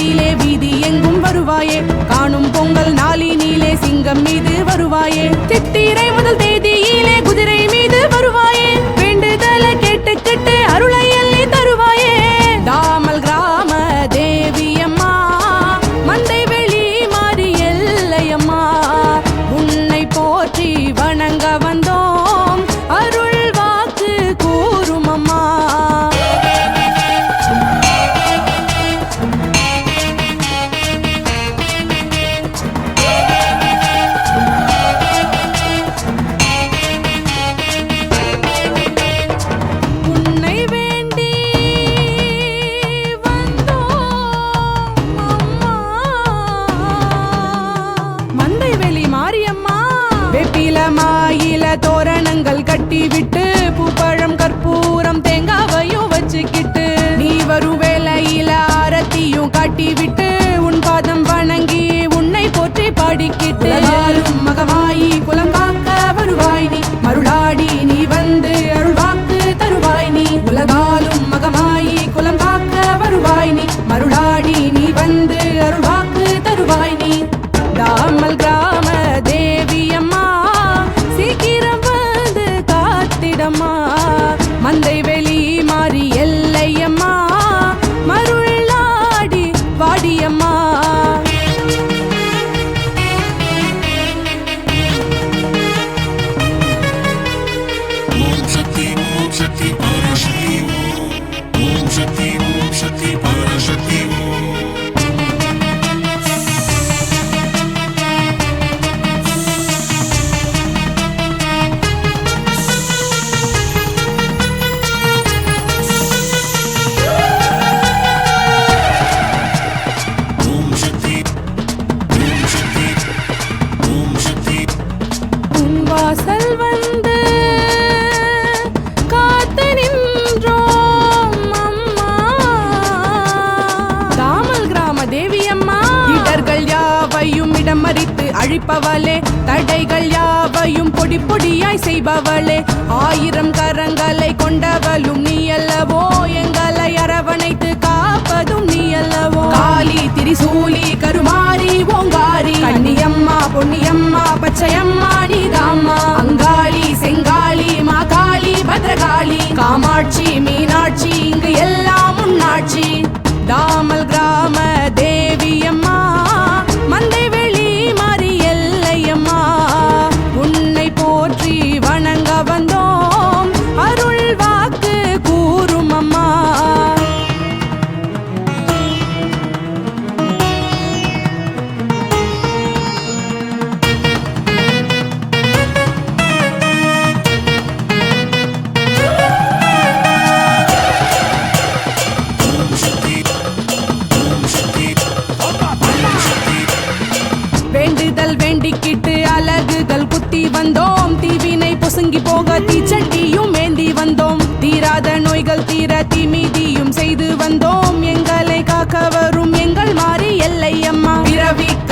காட்டிலே வீதி எங்கும் வருவாயே. காணும் பொங்கல் நாளினிலே சிங்கம் மீது வருவாயே. சித்திரை முதல் தேதியிலே குதிரை மீது வருவாயே. வேண்டுதல கேட்டு கிட்டு அருளை அள்ளி தருவாயே. தாமல் கிராம தேவியம்மா மந்தை வெளி மாறி எல்லையம்மா. உன்னை போற்றி வணங்க வந்த பறித்து அழிப்பவளே தடைகள் யாவையும் பொடி பொடியாய் செய்பவளே. ஆயிரம் கரங்களை கொண்டவளும் நீ அல்லவோ எங்களை அரவணைத்து காப்பதும் நீ அல்லவோ. காளி திரிசூலி கருமாரி ஓங்காரி கண்ணியம்மா பொன்னியம்மா பச்சையம்மா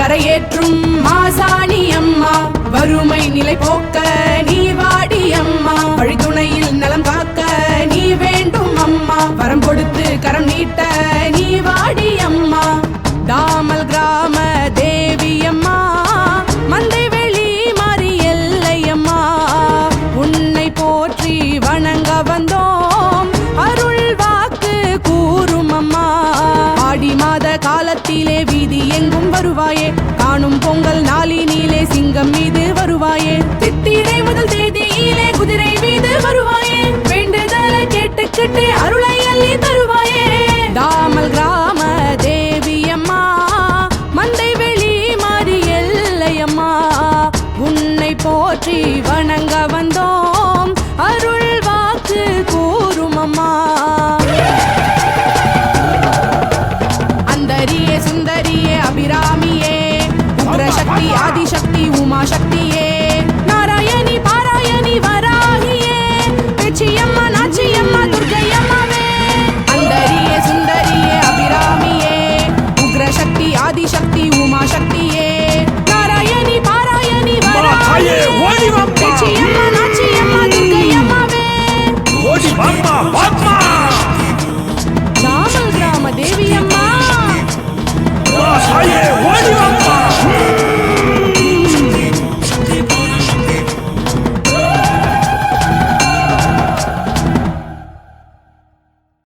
கரையேற்றும் மாசாணி அம்மா. வறுமை நிலை போக்க நீ விட்டு